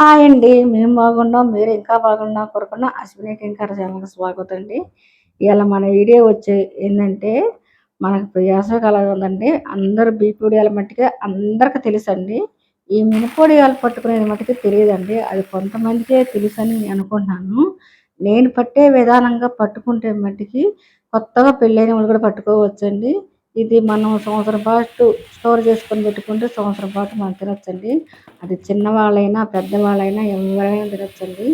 Hi అండి. మేము బాగున్నాం. మీరు ఇంకా బాగున్నా కోరుకున్న అశ్విని కింకర్ ఛానల్కి స్వాగతం అండి. ఇవాళ మన వీడియో వచ్చే ఏంటంటే మనకు వేసవకాలం ఉందండి. అందరూ వాళ్ళ మట్టికి అందరికి తెలుసండి. ఈ మినపొడియాలు పట్టుకునేది మట్టుకు తెలియదండి. అది కొంతమందికే తెలుసని నేను అనుకుంటున్నాను. నేను పట్టే విధానంగా పట్టుకుంటే మట్టికి కొత్తగా పెళ్ళైన వాళ్ళు కూడా పట్టుకోవచ్చండి. ఇది మనం సంవత్సరం పాటు స్టోర్ చేసుకొని పెట్టుకుంటే సంవత్సరం పాటు మనం తినచ్చండి. అది చిన్నవాళ్ళైనా పెద్దవాళ్ళైనా ఎవరైనా తినచ్చండి.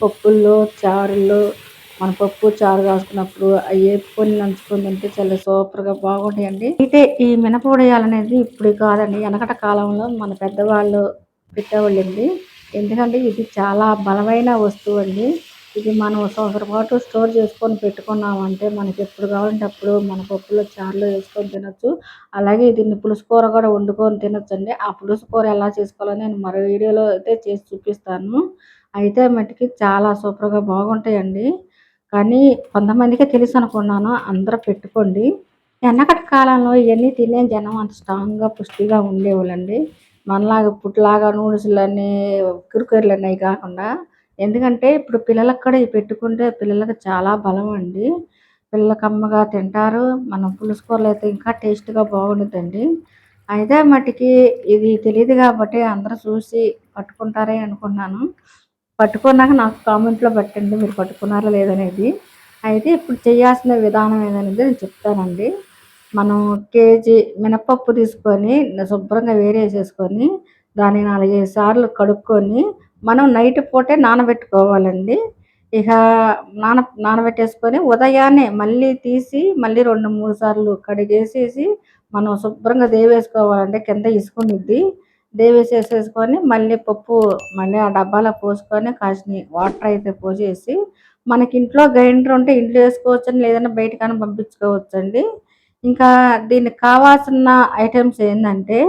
పప్పుల్లో చారుల్లో మన పప్పు చారు కాసుకున్నప్పుడు అవి వేపుకొని నంచుకొని తింటే చాలా సూపర్గా బాగుంటాయండి. అయితే ఈ మినపొడియాలు అనేది ఇప్పుడు కాదండి వెనకట కాలంలో మన పెద్దవాళ్ళు పెట్టేవాళ్ళండి. ఎందుకంటే ఇది చాలా బలమైన వస్తువు అండి. ఇది మనం సంవత్సరం పాటు స్టోర్ చేసుకొని పెట్టుకున్నామంటే మనకి ఎప్పుడు కావాలంటే అప్పుడు మన పప్పులో చారులో వేసుకొని తినొచ్చు. అలాగే దీన్ని పులుసు కూర కూడా వండుకొని తినొచ్చు అండి ఆ పులుసు కూర ఎలా చేసుకోవాలో నేను మరో వీడియోలో అయితే చేసి చూపిస్తాను. అయితే మటుకి చాలా సూపర్గా బాగుంటాయండి. కానీ కొంతమందికే తెలుసు అనుకున్నాను అందరూ పెట్టుకోండి. వెనకటి కాలంలో ఇవన్నీ తినే జనం అంత స్ట్రాంగ్గా పుష్టిగా ఉండేవాళ్ళండి. మనలాగా ఇప్పుడులాగా నూడిల్స్లన్నీ కురుకుర్లు అనేవి కాకుండా ఎందుకంటే ఇప్పుడు పిల్లలకు కూడా ఇవి పెట్టుకుంటే పిల్లలకు చాలా బలం అండి. పిల్లలకు అమ్మగా తింటారు. మనం పులుసుకోరలు అయితే ఇంకా టేస్ట్గా బాగుంటుందండి అయితే మటుకి ఇది తెలియదు కాబట్టి అందరూ చూసి పట్టుకుంటారే అనుకున్నాను. పట్టుకున్నాక నాకు కామెంట్లో పెట్టండి మీరు పట్టుకున్నారా లేదనేది అయితే ఇప్పుడు చేయాల్సిన విధానం ఏదనేది నేను చెప్తానండి. మనం కేజీ మినపప్పు తీసుకొని శుభ్రంగా వేరేసేసుకొని దాన్ని నాలుగైదు సార్లు కడుక్కొని మనం నైట్ పూటే నానబెట్టుకోవాలండి. ఇక నాన నానబెట్టేసుకొని ఉదయాన్నే మళ్ళీ తీసి మళ్ళీ రెండు మూడు సార్లు కడిగేసేసి మనం శుభ్రంగా దేవేసుకోవాలంటే కింద ఇసుకునిద్ది. దేవేసేసేసుకొని మళ్ళీ పప్పు మళ్ళీ ఆ డబ్బాలో పోసుకొని కాసిన వాటర్ అయితే పోసేసి మనకి ఇంట్లో గ్రైండర్ ఉంటే ఇంట్లో వేసుకోవచ్చండి లేదన్నా బయటకైనా పంపించుకోవచ్చండి. ఇంకా దీనికి కావాల్సిన ఐటమ్స్ ఏంటంటే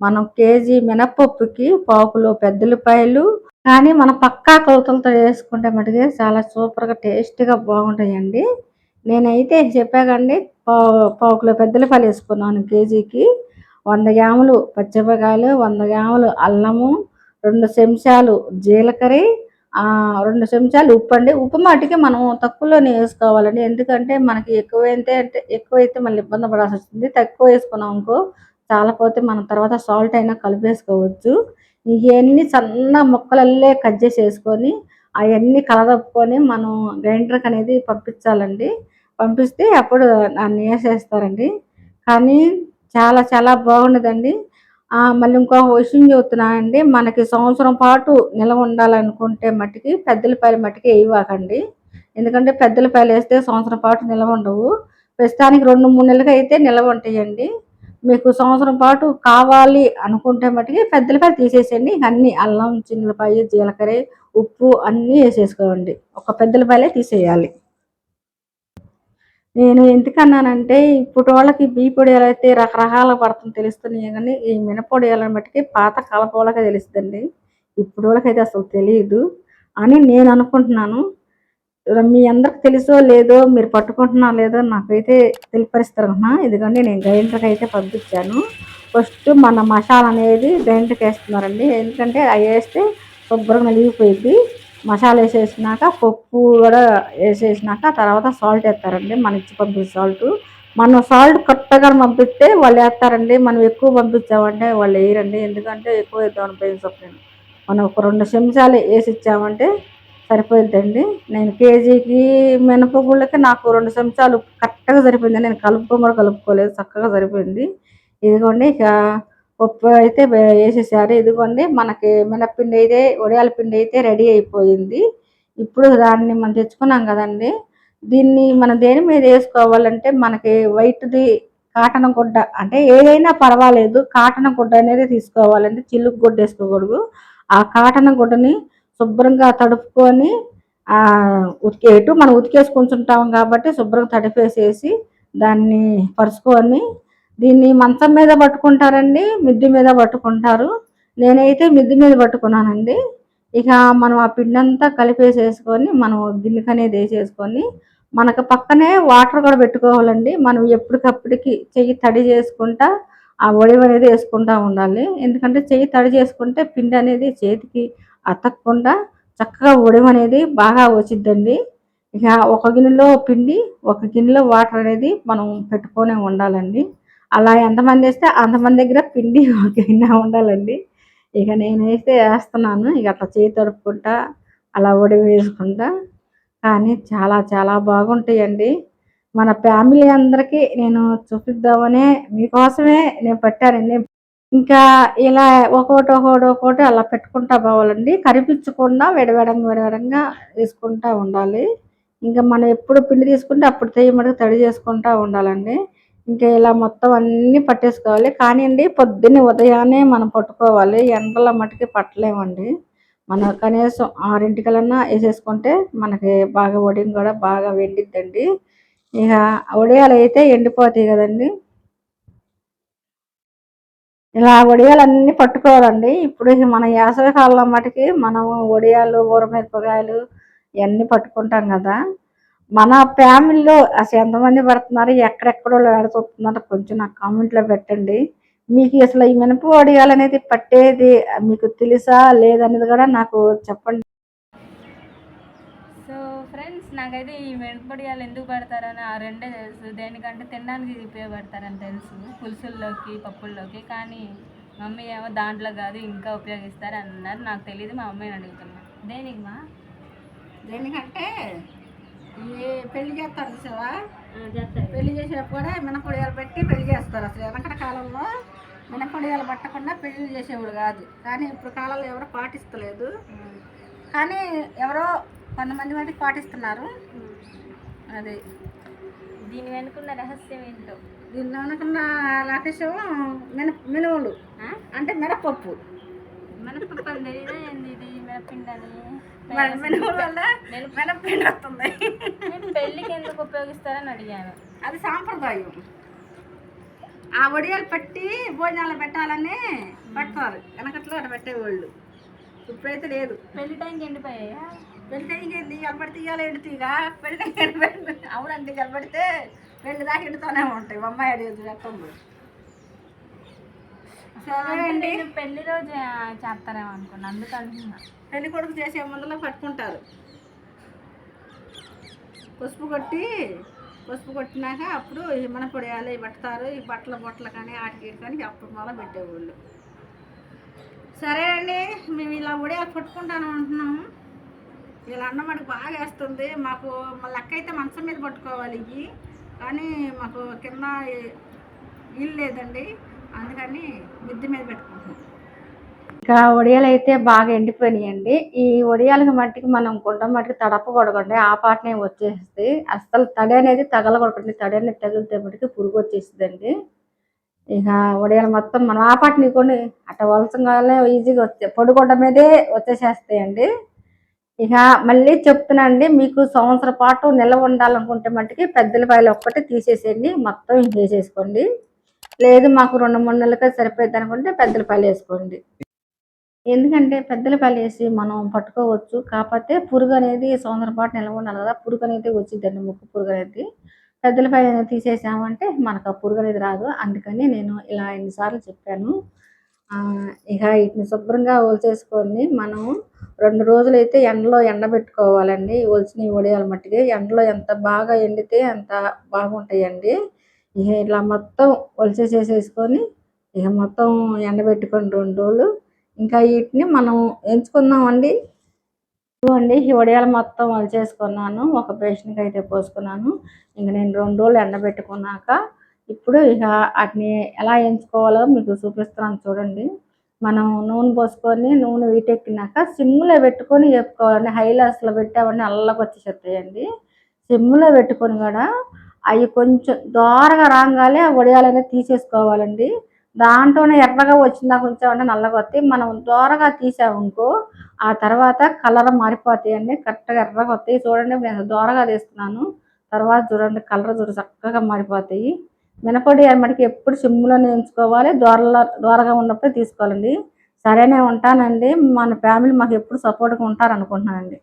మనం కేజీ మినపప్పుకి పావు కిలో పెద్దలపాయలు కానీ మన పక్కా కొలతలతో వేసుకుంటే మటుకు చాలా సూపర్గా టేస్ట్గా బాగుంటాయండి. నేనైతే చెప్పాకండి పావు పావు కిలో పెద్దలపాలు వేసుకున్నాను కేజీకి. వంద గ్రాములు పచ్చిమిరపకాయలు వంద గ్రాములు అల్లము రెండు చెంచాలు జీలకర్ర రెండు చెంచాలు ఉప్పు అండి. ఉప్పు మాటికి మనం తక్కువలోనే వేసుకోవాలండి. ఎందుకంటే మనకి ఎక్కువైతే అంటే ఎక్కువైతే మళ్ళీ ఇబ్బంది పడాల్సి వస్తుంది. తక్కువ వేసుకున్నాం అనుకో చాలా పోతే మనం తర్వాత సాల్ట్ అయినా కలిపేసుకోవచ్చు. ఇవన్నీ సన్న ముక్కలల్లే కట్ చేసి వేసుకొని అవన్నీ కలదప్పుకొని మనం గ్రైండర్కి అనేది పంపించాలండి. పంపిస్తే అప్పుడు దాన్ని వేసేస్తారండి. కానీ చాలా చాలా బాగుండదండి. మళ్ళీ ఇంకో విషయం చెబుతున్నా అండి. మనకి సంవత్సరం పాటు నిలవ ఉండాలనుకుంటే మట్టికి పెద్దలపాయలు మట్టికి వేయవాకండి. ఎందుకంటే పెద్దలపాయలు వేస్తే సంవత్సరం పాటు నిలవ ఉండవు. ప్రస్తుతానికి రెండు మూడు నెలలకి అయితే నిలవ ఉంటాయండి. మీకు సంవత్సరం పాటు కావాలి అనుకుంటే మటుకి పెద్దలపై తీసేసేయండి. అన్ని అల్లం చిన్నలపాయ జీలకర్ర ఉప్పు అన్నీ వేసేసుకోండి. ఒక పెద్దలపాయలే తీసేయాలి. నేను ఎందుకన్నానంటే ఇప్పుడు వాళ్ళకి బీ పొడియాలు అయితే రకరకాల పడుతుంది తెలుస్తున్నాయి కానీ ఈ మినపొడియాలని బట్టి పాత కలప వాళ్ళకే తెలుస్తుంది ఇప్పుడు వాళ్ళకైతే అసలు తెలియదు అని నేను అనుకుంటున్నాను. మీ అందరికి తెలుసో లేదో మీరు పట్టుకుంటున్నా లేదో నాకైతే తెలిపరిస్తారు ఇదిగోండి నేను గ్రైండర్కి అయితే పంపించాను. ఫస్ట్ మన మసాలా అనేది గ్రైండర్కి వేస్తున్నారండి. ఎందుకంటే అవి వేస్తే శుభ్రంగా నలిగిపోయింది మసాలా వేసేసినాక పప్పు కూడా వేసేసినాక తర్వాత సాల్ట్ వేస్తారండి. మన ఇచ్చి పంపించే సాల్ట్ మనం సాల్ట్ కొత్తగా పంపిస్తే వాళ్ళు వేస్తారండి. మనం ఎక్కువ పంపించామంటే వాళ్ళు వేయరండి. ఎందుకంటే ఎక్కువ వేద్దామని పోయిన మనం ఒక రెండు చెంచాలు వేసి ఇచ్చామంటే సరిపోయిద్దండి. నేను కేజీకి మినపగుళ్ళకి నాకు రెండు చెంచాలు కరెక్ట్గా సరిపోయింది. నేను కలుపుకొని కూడా కలుపుకోలేదు. చక్కగా సరిపోయింది. ఇదిగోండి ఇక ఉప్పు అయితే వేసేసారు. ఇదిగోండి మనకి మినప్పిండి అయితే ఉడియాల పిండి అయితే రెడీ అయిపోయింది. ఇప్పుడు దాన్ని మనం తెచ్చుకున్నాం కదండి. దీన్ని మనం దేని మీద వేసుకోవాలంటే మనకి వైట్ది కాటన గుడ్డ అంటే ఏదైనా పర్వాలేదు. కాటన గుడ్డ అనేది తీసుకోవాలంటే చిల్లుకు గుడ్డ వేసుకోకూడదు. ఆ కాటన గుడ్డని శుభ్రంగా తడుపుకొని ఉతికేటు మనం ఉతికేసుకుంటుంటాం కాబట్టి శుభ్రంగా తడిపేసేసి దాన్ని పరుచుకొని దీన్ని మంచం మీద పట్టుకుంటారండి మిద్ది మీద పట్టుకుంటారు. నేనైతే మిద్ది మీద పట్టుకున్నానండి. ఇక మనం ఆ పిండి అంతా కలిపేసేసుకొని మనం గిన్నెకనేది వేసేసుకొని మనకు పక్కనే వాటర్ కూడా పెట్టుకోవాలండి. మనం ఎప్పటికప్పటికి చెయ్యి తడి చేసుకుంటా ఆ ఒడివ అనేది వేసుకుంటా ఉండాలి. ఎందుకంటే చెయ్యి తడి చేసుకుంటే పిండి అనేది చేతికి అతకకుండా చక్కగా ఉడమ అనేది బాగా వచ్చిద్దండి. ఇక ఒక గిన్నెలో పిండి ఒక గిన్నెలో వాటర్ అనేది మనం పెట్టుకొనే ఉండాలండి. అలా ఎంతమంది వేస్తే అంతమంది దగ్గర పిండి ఒక గిన్నె ఉండాలండి. ఇక నేనైతే వేస్తున్నాను. ఇక అట్లా చేయి తడుపుకుంటా అలా ఉడమ వేసుకుంటా. కానీ చాలా చాలా బాగుంటాయండి. మన ఫ్యామిలీ అందరికీ నేను చూపిద్దామనే మీకోసమే నేను పెట్టానండి. ఇంకా ఇలా ఒక్కోటి ఒక్కోటి ఒక్కోటి అలా పెట్టుకుంటా పోవాలండి. కరిపించకుండా విడవడంగా విడవడంగా వేసుకుంటా ఉండాలి. ఇంకా మనం ఎప్పుడు పిండి తీసుకుంటే అప్పుడు తెయ్యి మటుకు తడి చేసుకుంటా ఉండాలండి. ఇంకా ఇలా మొత్తం అన్నీ పట్టేసుకోవాలి. కానీ అండి పొద్దున్నే ఉదయాన్నే మనం పట్టుకోవాలి. ఎండల మటుకి పట్టలేమండి. మనం కనీసం ఆరింటికలన్నా వేసేసుకుంటే మనకి బాగా వడియం కూడా బాగా వెండిద్దండి. ఇక వడియాలు అయితే ఎండిపోతాయి కదండి. ఇలా వడియాలన్నీ పట్టుకోవాలండి. ఇప్పుడు మన వేసవికాలంలో మటుకి మనం వడియాలు ఊరమిరపకాయలు ఇవన్నీ పట్టుకుంటాం కదా. మన ఫ్యామిలీలో అసలు ఎంతమంది పడుతున్నారు ఎక్కడెక్కడో ఆడుతున్నారు కొంచెం నాకు కామెంట్లో పెట్టండి. మీకు అసలు ఈ మినప వడియాలు అనేది పట్టేది మీకు తెలుసా? లేదనేది కూడా నాకు చెప్పండి. సో ఫ్రెండ్స్ నాకైతే ఈ మిరపొడియాలు ఎందుకు పడతారని ఆ రెండే తెలుసు. దేనికంటే తినడానికి ఉపయోగపడతారని తెలుసు. పులుసుల్లోకి పప్పుల్లోకి. కానీ మమ్మీ ఏమో దాంట్లో కాదు ఇంకా ఉపయోగిస్తారు అన్నారు. నాకు తెలియదు మా మమ్మీని అడుగుతున్నా. దేనికి మా? దేనికంటే ఈ పెళ్ళి చేస్తారు చూసావా? పెళ్ళి చేసేటప్పుడు కూడా మినపొడియాలు పెట్టి పెళ్ళి చేస్తారు అసలు. వెనకటి కాలంలో మినపొడియాలు పట్టకుండా పెళ్ళి చేసేవాడు కాదు. కానీ ఇప్పుడు కాలంలో ఎవరు పాటిస్తలేదు. కానీ ఎవరో కొంతమంది మందికి పాటిస్తున్నారు. అది. దీని వెనుకున్న రహస్యం ఏంటో? దీనిలో అనుకున్న లక్ష్యం మిన మినుములు. ఆ? అంటే మినపప్పు. మినపప్పు అని తెలియదా ఏంది ఇది? మినపిండి అని. వల్ల వస్తుంది. నేను పెళ్ళికి ఎందుకు ఉపయోగిస్తారని అడిగాను. అది సాంప్రదాయం. ఆ వడియాలు పట్టి భోజనాలు పెట్టాలని పెడతారు వెనకట్లో అటు పెట్టేవాళ్ళు. ఇప్పుడైతే లేదు. పెళ్ళి టైంకి ఎండిపోయాయా? పెళ్ళి టైంకి తీయాలి పడితే తీయాలి ఎండు తీగా పెళ్ళి టైంకి అవునండి పడితే పెళ్ళి దాకా ఎండుతూనే ఉంటాయి. అమ్మాయి అడిగేది పెట్టండి సరే అండి నేను పెళ్ళి రోజు చేస్తారేమో అనుకున్నా. అందుకు అంటున్నా పెళ్ళి కొడుకు చేసే ముందులో పట్టుకుంటారు. పసుపు కొట్టి పసుపు కొట్టినాక అప్పుడు మన పొడియాలు ఇవి పడతారు ఈ బట్టల బొట్టలు కానీ ఆటికి కానీ అప్పుడు మొదలు పెట్టేవాళ్ళు. సరే అండి మేము ఇలా ఉడియాలు పట్టుకుంటాను అంటున్నాము. ఇలా అన్నం మనకు బాగా వేస్తుంది. మాకు మా లెక్క అయితే మంచం మీద పట్టుకోవాలి ఇవి. కానీ మాకు కింద ఇల్లు లేదండి. అందుకని మిద్దె మీద పెట్టుకుంటున్నాం. ఇంకా వడియాలు అయితే బాగా ఎండిపోయినాయండి. ఈ ఒడియాలకు మట్టికి మనం గుండ మట్టికి తడపకూడదండి ఆ పాటనే వచ్చేస్తుంది. అసలు తడి అనేది తగలకూడదండి. తడి అనేది తగిలితే మటుకు పురుగు వచ్చేస్తుందండి. ఇక వడియాలు మొత్తం మనం ఆ పాటని కొన్ని అట్ట వలసంగానే ఈజీగా వచ్చే పడుకోవడం మీదే వచ్చేసేస్తాయండి. ఇక మళ్ళీ చెప్తున్నానండి మీకు సంవత్సరం పాటు నిల్వ ఉండాలనుకుంటే మట్టుకి పెద్దలపాయలు ఒక్కటి తీసేసేయండి మొత్తం వేసేసుకోండి. లేదు మాకు రెండు మూడు నెలలకే సరిపోయింది అనుకుంటే పెద్దల పాయలు వేసుకోండి. ఎందుకంటే పెద్దల పాయలు వేసి మనం పట్టుకోవచ్చు కాకపోతే పురుగు అనేది సంవత్సరం పాటు నిల్వ ఉండాలి కదా పురుగు అనేది వచ్చిందండి ముక్కు పురుగు అనేది. పెద్దలపై తీసేసామంటే మనకు ఆ పురుగు అనేది రాదు. అందుకని నేను ఇలా ఎన్నిసార్లు చెప్పాను. ఇక వీటిని శుభ్రంగా ఒలిచేసుకొని మనం రెండు రోజులు అయితే ఎండలో ఎండబెట్టుకోవాలండి ఒలిచిన వడియాల మట్టికి ఎండలో ఎంత బాగా ఎండితే అంత బాగుంటాయండి. ఇక ఇలా మొత్తం ఒలిచేసేసేసుకొని ఇక మొత్తం ఎండబెట్టుకొని రెండు రోజులు. ఇంకా వీటిని మనం ఎంచుకుందామండి. ఇదిగోండి ఈ వడియాలు మొత్తం వలిచేసుకున్నాను. ఒక బేషన్కి అయితే పోసుకున్నాను. ఇంక నేను రెండు రోజులు ఎండబెట్టుకున్నాక ఇప్పుడు ఇక వాటిని ఎలా ఎంచుకోవాలో మీకు చూపిస్తున్నాను చూడండి. మనం నూనె పోసుకొని నూనె వీటెక్కినాక సిమ్లో పెట్టుకొని చెప్పుకోవాలండి హైలో అసలు పెట్టామంటే నల్లగా వచ్చేసేస్తాయండి. సిమ్లో పెట్టుకొని కూడా అవి కొంచెం దోరగా రాగానే ఆ వడియాలు అనేది తీసేసుకోవాలండి. దాంట్లోనే ఎర్రగా వచ్చిందా కొంచెం అంటే నల్లగా వస్తే మనం దూరగా తీసామనుకో ఆ తర్వాత కలర్ మారిపోతాయండి. కరెక్ట్గా ఎర్రగా వస్తాయి. చూడండి నేను దూరగా తీస్తున్నాను. తర్వాత చూడండి కలర్ చూడ చక్కగా మారిపోతాయి. మినపొడి మనకి ఎప్పుడు సిమ్లోనే ఎంచుకోవాలి దోరలా దూరగా ఉన్నప్పుడే తీసుకోవాలండి. సరేనే ఉంటానండి. మన ఫ్యామిలీ మాకు ఎప్పుడు సపోర్ట్గా ఉంటారు అనుకుంటున్నానండి